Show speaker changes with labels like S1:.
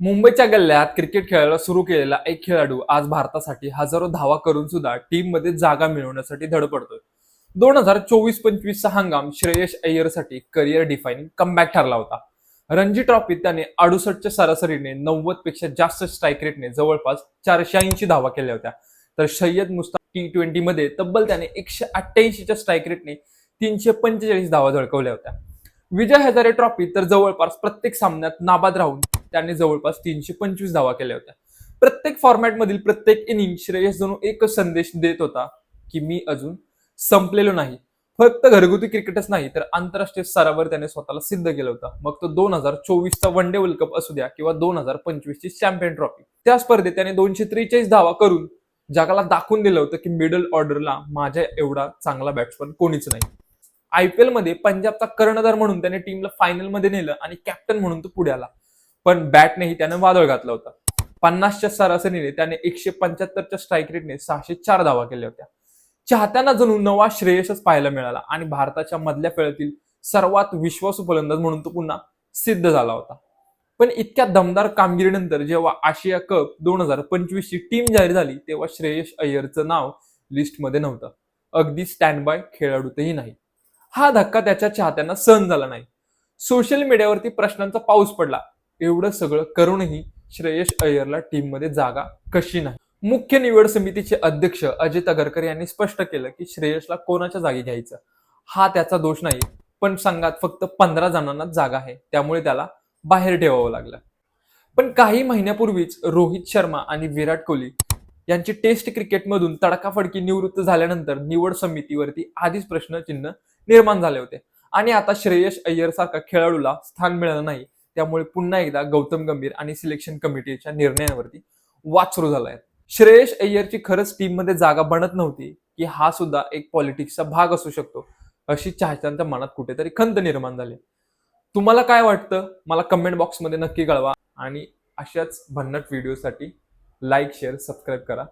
S1: मुंबईच्या गल्ल्यात क्रिकेट खेळायला सुरू केलेला एक खेळाडू आज भारतासाठी हजारो धावा करून सुद्धा टीममध्ये जागा मिळवण्यासाठी धडपडतोय दोन हजार चोवीस पंचवीसचा हंगाम श्रेयस अय्यरसाठी करिअर डिफाईनिंग कमबॅक ठरला होता. रणजी ट्रॉफीत त्याने अडुसष्टच्या सरासरीने नव्वदपेक्षा जास्त स्ट्राईक रेटने जवळपास चारशे ऐंशी धावा केल्या होत्या. तर सय्यद मुस्ताक टी ट्वेंटी मध्ये तब्बल त्याने एकशे अठ्ठ्याऐंशीच्या स्ट्राईक रेटने तीनशे पंचेचाळीस धावा झळकवल्या होत्या. विजय हजारे ट्रॉफी तर जवळपास प्रत्येक सामन्यात नाबाद राहून त्यांनी जवळपास तीनशे पंचवीस धावा केल्या होत्या. प्रत्येक फॉर्मॅट मधील प्रत्येक इनिंग श्रेयस जणू एकच संदेश देत होता की मी अजून संपलेलो नाही. फक्त घरगुती क्रिकेटच नाही तर आंतरराष्ट्रीय स्तरावर त्याने स्वतःला सिद्ध केलं होतं. मग तो दोन हजार चोवीसचा वन डे वर्ल्ड कप असू द्या किंवा दोन हजार पंचवीसची चॅम्पियन ट्रॉफी त्या स्पर्धेत त्याने दोनशे त्रेचाळीस धावा करून जगाला दाखवून दिलं होतं की मिडल ऑर्डरला माझ्या एवढा चांगला बॅट्समन कोणीच नाही. आयपीएलमध्ये पंजाबचा कर्णधार म्हणून त्याने टीमला फायनलमध्ये नेलं आणि कॅप्टन म्हणून तो पुढे आला. पण बॅटनेही त्याने वादळ घातलं होता. पन्नासच्या सरासरीने त्याने एकशे पंच्याहत्तरच्या स्ट्राईक रेटने सहाशे चार धावा केल्या होत्या. चाहत्यांना जणू नवा श्रेयसच पाहायला मिळाला आणि भारताच्या मधल्या फेळातील सर्वात विश्वासू फलंदाज म्हणून तो पुन्हा सिद्ध झाला होता. पण इतक्या दमदार कामगिरीनंतर जेव्हा आशिया कप दोन हजार पंचवीस ची टीम जाहीर झाली तेव्हा श्रेयस अय्यरचं नाव लिस्टमध्ये नव्हतं. अगदी स्टँड बाय खेळाडूतही नाही. हा धक्का त्याच्या चाहत्यांना सहन झाला नाही. सोशल मीडियावरती प्रश्नांचा पाऊस पडला. एवढं सगळं करूनही श्रेयस अय्यरला टीममध्ये जागा कशी नाही. मुख्य निवड समितीचे अध्यक्ष अजित अगरकर यांनी स्पष्ट केलं की श्रेयसला कोणाच्या जागी घ्यायचं? हा त्याचा दोष नाही पण संघात फक्त पंधरा जणांनाच जागा आहे त्यामुळे त्याला बाहेर ठेवावं लागलं. पण काही महिन्यापूर्वीच रोहित शर्मा आणि विराट कोहली यांची टेस्ट क्रिकेटमधून तडकाफडकी निवृत्त झाल्यानंतर निवड समितीवरती आधीच प्रश्नचिन्ह निर्माण झाले होते. आणि आता श्रेयस अय्यर सारखा खेळाडूला स्थान मिळालं नाही. त्यामुळे पुन्हा एकदा गौतम गंभीर आणि सिलेक्शन कमिटीच्या निर्णयावरती वाद सुरू झाला आहे श्रेयस अय्यरची खरंच टीममध्ये जागा बनत नव्हती की हा सुद्धा एक पॉलिटिक्सचा भाग असू शकतो अशी चाहत्यांच्या मनात कुठेतरी खंत निर्माण झाली. तुम्हाला काय वाटतं? मला कमेंट बॉक्समध्ये नक्की कळवा आणि अशाच भन्नट व्हिडिओसाठी लाईक शेअर सबस्क्राईब करा.